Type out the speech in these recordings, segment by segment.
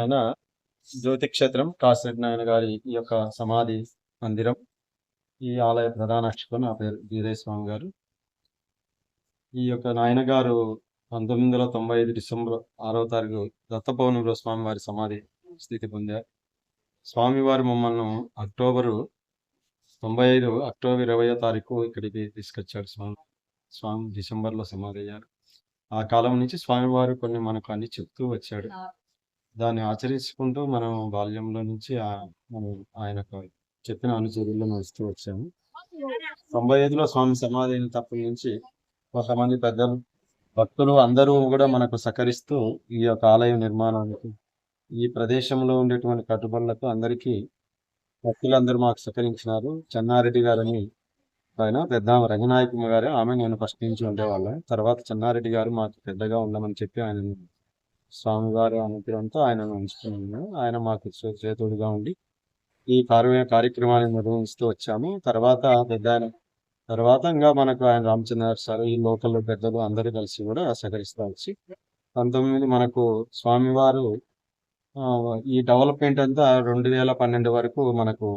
ఆయన జ్యోతిక్షేత్రం కాసిరెడ్డి నాయన గారి ఈ యొక్క సమాధి మందిరం. ఈ ఆలయ ప్రధాన అర్చకులు నా పేరు వీరయ్య స్వామి గారు. ఈ యొక్క నాయన గారు పంతొమ్మిది వందల తొంభై ఐదు డిసెంబర్ ఆరవ తారీఖు దత్త పౌర్ణమిలో స్వామివారి సమాధి స్థితి పొందారు. స్వామివారు మమ్మల్ని అక్టోబరు తొంభై ఐదు అక్టోబర్ ఇరవయో తారీఖు ఇక్కడికి తీసుకొచ్చాడు స్వామి. స్వామి డిసెంబర్లో సమాధి అయ్యారు. ఆ కాలం నుంచి స్వామివారు కొన్ని మనకు అన్ని చెప్తూ వచ్చాడు. దాన్ని ఆచరించుకుంటూ మనం బాల్యంలో నుంచి మనం ఆయనకు చెప్పిన అనుచరుల్లో నడుస్తూ వచ్చాము. తొంభై ఐదులో స్వామి సమాధి అయిన తప్పటి నుంచి కొంతమంది పెద్దలు భక్తులు అందరూ కూడా మనకు సహకరిస్తూ ఈ యొక్క ఆలయం నిర్మాణానికి ఈ ప్రదేశంలో ఉండేటువంటి కట్టుబడులకు అందరికీ భక్తులందరూ మాకు సహకరించినారు. చెన్నారెడ్డి గారని ఆయన పెద్ద రంగనాయకమ్మ గారు ఆమె నేను ఫస్ట్ నుంచి ఉండేవాళ్ళ. తర్వాత చెన్నారెడ్డి గారు మాకు పెద్దగా ఉండమని చెప్పి ఆయన స్వామివారి అనుగ్రహంతో ఆయనను ఉంచుకున్నాము ఆయన మాకు చేతుడిగా చేతుడుగా ఉండి ఈ కార్య కార్యక్రమాన్ని నిర్వహిస్తూ వచ్చాము. తర్వాత పెద్ద ఆయన తర్వాత ఇంకా మనకు ఆయన రామచంద్ర సార్ ఈ లోకల్ పెద్దలు అందరూ కలిసి కూడా సహకరిస్తూ వచ్చి పంతొమ్మిది మనకు స్వామివారు ఆ, ఈ డెవలప్మెంట్ అంతా రెండు వేల పన్నెండు వరకు మనకు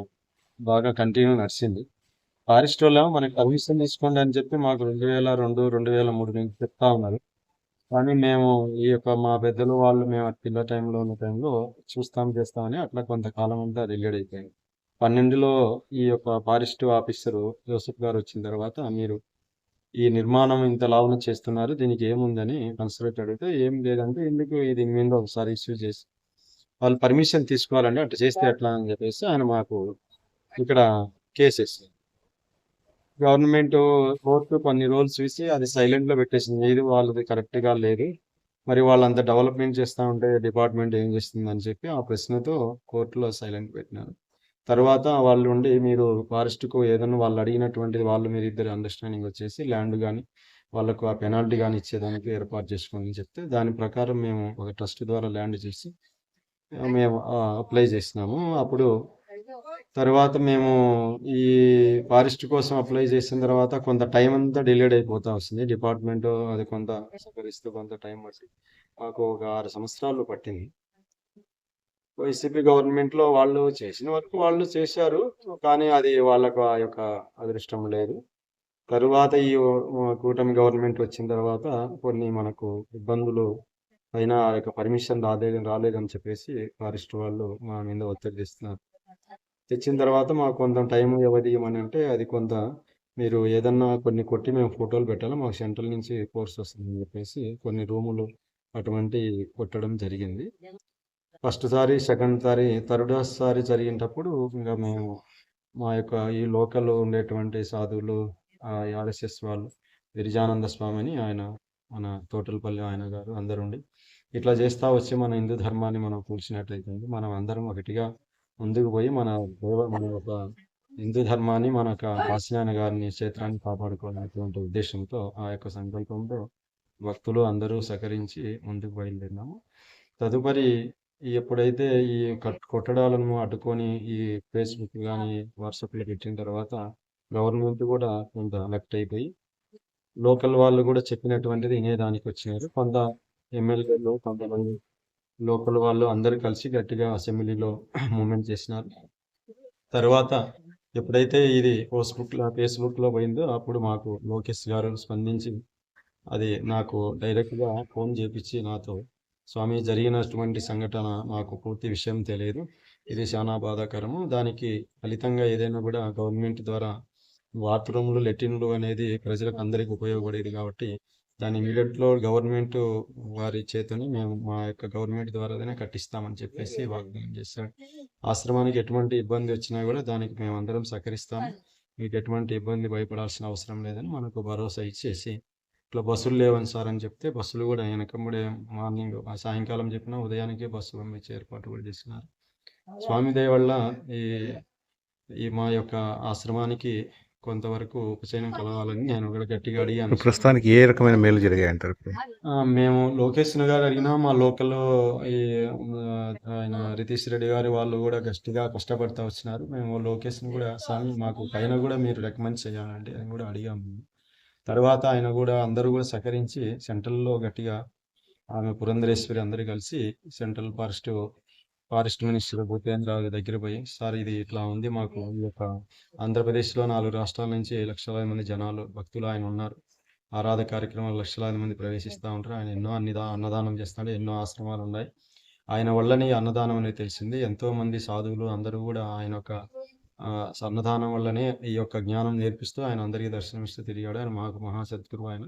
బాగా కంటిన్యూ నడిచింది. ఫారెస్ట్ వాళ్ళు మనకి పర్మిషన్ తీసుకోండి అని చెప్పి మాకు రెండు వేల రెండు రెండు వేల మూడు నుంచి చెప్తా ఉన్నారు. కానీ మేము ఈ యొక్క మా పెద్దలు వాళ్ళు మేము పిల్ల టైంలో ఉన్న టైంలో చూస్తాం చేస్తామని అట్లా కొంతకాలం అంతా రిలేడ్ అయిపోయింది పన్నెండులో ఈ యొక్క ఫారెస్ట్ ఆఫీసరు జోసెఫ్ గారు వచ్చిన తర్వాత మీరు ఈ నిర్మాణం ఇంత లాభం చేస్తున్నారు దీనికి ఏముందని కన్సల్ట్ అడిగితే ఏం లేదంటే ఎందుకు ఇది మీద ఒకసారి ఇష్యూ చేసి వాళ్ళు పర్మిషన్ తీసుకోవాలండి అట్లా చేస్తే ఎట్లా అని చెప్పేసి ఆయన మాకు ఇక్కడ కేసెస్ గవర్నమెంట్ కోర్టు కొన్ని రోజులు చూసి అది సైలెంట్లో పెట్టేసింది. ఇది వాళ్ళది కరెక్ట్గా లేదు. మరి వాళ్ళంత డెవలప్మెంట్ చేస్తా ఉంటే డిపార్ట్మెంట్ ఏం చేస్తుంది అని చెప్పి ఆ ప్రశ్నతో కోర్టులో సైలెంట్ పెట్టినారు. తర్వాత వాళ్ళు ఉండి మీరు ఫారెస్ట్కు ఏదైనా వాళ్ళు అడిగినటువంటిది వాళ్ళు మీరు ఇద్దరు అండర్స్టాండింగ్ వచ్చేసి ల్యాండ్ కానీ వాళ్ళకు ఆ పెనాల్టీ కానీ ఇచ్చేదానికి ఏర్పాటు చేసుకోమని చెప్తే దాని ప్రకారం మేము ఒక ట్రస్ట్ ద్వారా ల్యాండ్ చేసి మేము అప్లై చేసినాము. అప్పుడు తర్వాత మేము ఈ ఫారెస్ట్ కోసం అప్లై చేసిన తర్వాత కొంత టైం అంతా డిలేడ్ అయిపోతా వస్తుంది. డిపార్ట్మెంట్ అది కొంత సహకరిస్తూ కొంత టైం పట్టి మాకు ఒక ఆరు సంవత్సరాలు పట్టింది. వైసీపీ గవర్నమెంట్లో వాళ్ళు చేసిన వరకు వాళ్ళు చేశారు. కానీ అది వాళ్ళకు ఆ యొక్క అదృష్టం లేదు. తరువాత ఈ కూటమి గవర్నమెంట్ వచ్చిన తర్వాత కొన్ని మనకు ఇబ్బందులు అయినా ఆ యొక్క పర్మిషన్ రాలేదు రాలేదని చెప్పేసి ఫారెస్ట్ వాళ్ళు మా మీద ఒత్తిడి తెస్తున్నారు తెచ్చిన తర్వాత మాకు కొంత టైం వ్యవధి ఇవ్వమని అంటే అది కొంత మీరు ఏదన్నా కొన్ని కొట్టి మేము ఫోటోలు పెట్టాలి మాకు సెంట్రల్ నుంచి కోర్స్ వస్తుందని చెప్పేసి కొన్ని రూములు అటువంటి కొట్టడం జరిగింది. ఫస్ట్ సారి సెకండ్ సారి థర్డ్ సారి జరిగినప్పుడు ఇంకా మేము మా యొక్క ఈ లోకల్ ఉండేటువంటి సాధువులు ఆర్ఎస్ఎస్ వాళ్ళు గిరిజానంద స్వామి అని ఆయన మన తోటలపల్లి ఆయన గారు అందరు ఉండి ఇట్లా చేస్తా వచ్చి మన హిందూ ధర్మాన్ని మనం కూర్చున్నట్లయితే మనం అందరం ఒకటిగా ముందుకు పోయి మన దేవ మన యొక్క హిందూ ధర్మాన్ని మన యొక్క కాశీనాయన గారిని క్షేత్రాన్ని కాపాడుకోవాలనేటువంటి ఉద్దేశంతో ఆ యొక్క సంకల్పంతో భక్తులు అందరూ సహకరించి ముందుకు బయలుదేరినాము. తదుపరి ఎప్పుడైతే ఈ కట్ కొట్టడాలను అడ్డుకొని ఈ ఫేస్బుక్ కానీ వాట్సాప్లో పెట్టిన తర్వాత గవర్నమెంట్ కూడా కొంత అలర్ట్ అయిపోయి లోకల్ వాళ్ళు కూడా చెప్పినటువంటిది వినేదానికి వచ్చినారు. కొంత ఎమ్మెల్యేలు కొంతమంది లోకల్ వాళ్ళు అందరూ కలిసి గట్టిగా అసెంబ్లీలో మూమెంట్ చేసినారు. తర్వాత ఎప్పుడైతే ఇది ఫేస్బుక్లో ఫేస్బుక్లో పోయిందో అప్పుడు మాకు లోకేష్ గారు స్పందించి అది నాకు డైరెక్ట్గా ఫోన్ చేపించి నాతో స్వామి జరిగినటువంటి సంఘటన మాకు పూర్తి విషయం తెలియదు. ఇది చాలా బాధాకరము. దానికి ఫలితంగా ఏదైనా కూడా గవర్నమెంట్ ద్వారా బాత్రూమ్లు లెట్రిన్లు అనేది ప్రజలకు అందరికీ ఉపయోగపడేది కాబట్టి దాన్ని ఇమీడియట్లో గవర్నమెంట్ వారి చేతని మేము మా యొక్క గవర్నమెంట్ ద్వారానే కట్టిస్తామని చెప్పేసి వాగ్దానం చేశాడు ఆశ్రమానికి ఎటువంటి ఇబ్బంది వచ్చినా కూడా దానికి మేము అందరం సహకరిస్తాము. మీకు ఎటువంటి ఇబ్బంది భయపడాల్సిన అవసరం లేదని మనకు భరోసా ఇచ్చేసి ఇట్లా బస్సులు లేవని సార్ అని చెప్తే బస్సులు కూడా వెనకముడే మార్నింగ్ సాయంకాలం చెప్పిన ఉదయానికే బస్సు పంపించే ఏర్పాటు కూడా చేసినారు స్వామి దయ వల్ల ఈ ఈ మా యొక్క ఆశ్రమానికి కొంతవరకు ఉపశమనం కలగాలని నేను కూడా గట్టిగా అడిగాను. ప్రస్తుతానికి ఏ రకమైన మేలు జరిగాయి అంటారు మేము లోకేష్ గారు అడిగినా మా లోకల్ ఈ ఆయన రితీష్ రెడ్డి గారి వాళ్ళు కూడా గట్టిగా కష్టపడతా వచ్చినారు. మేము లోకేష్ కూడా స్వామి మాకు పైన కూడా మీరు రికమెండ్ చేయాలండి అని కూడా అడిగాము. తర్వాత ఆయన కూడా అందరూ కూడా సహకరించి సెంట్రల్లో గట్టిగా ఆమె పురంధరేశ్వరి అందరూ కలిసి central forest forest minister Bhupender దగ్గర పోయి సార్ ఇది ఇట్లా ఉంది మాకు ఈ యొక్క ఆంధ్రప్రదేశ్లో నాలుగు రాష్ట్రాల నుంచి లక్షలాది మంది జనాలు భక్తులు ఆయన ఉన్నారు. ఆరాధ కార్యక్రమాలు లక్షలాది మంది ప్రవేశిస్తూ ఉంటారు. ఆయన ఎన్నో అన్నిదా అన్నదానం చేస్తాడు ఎన్నో ఆశ్రమాలు ఉన్నాయి. ఆయన వల్లనే ఈ అన్నదానం అనేది తెలిసింది. ఎంతో మంది సాధువులు అందరూ కూడా ఆయన యొక్క అన్నదానం వల్లనే ఈ యొక్క జ్ఞానం నేర్పిస్తూ ఆయన అందరికీ దర్శనమిస్తూ తిరిగాడు. ఆయన మాకు మహాసద్గురు ఆయన.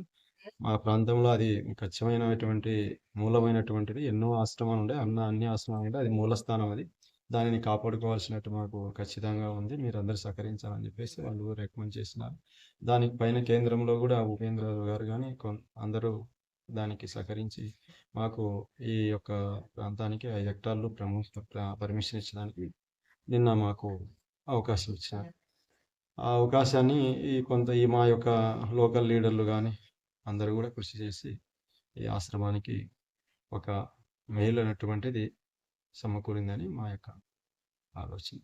మా ప్రాంతంలో అది ఖచ్చితమైనటువంటి మూలమైనటువంటిది. ఎన్నో ఆశ్రమాలు ఉండే అన్న అన్ని ఆశ్రమాలు ఉండే అది మూలస్థానం అది. దానిని కాపాడుకోవాల్సినట్టు మాకు ఖచ్చితంగా ఉంది. మీరు అందరూ సహకరించాలని చెప్పేసి వాళ్ళు రికమెండ్ చేసినారు దానికి పైన కేంద్రంలో కూడా ఉపేంద్ర గారు కానీ అందరూ దానికి సహకరించి మాకు ఈ యొక్క ప్రాంతానికి ఐదు హెక్టార్లు పర్మిషన్ ఇచ్చడానికి నిన్న మాకు అవకాశం ఇచ్చినారు. ఆ అవకాశాన్ని ఈ కొంత ఈ మా యొక్క లోకల్ లీడర్లు కానీ అందరూ కూడా కృషి చేసి ఈ ఆశ్రమానికి ఒక మేలు అనేటువంటిది సమకూరిందని మా యొక్క ఆలోచన.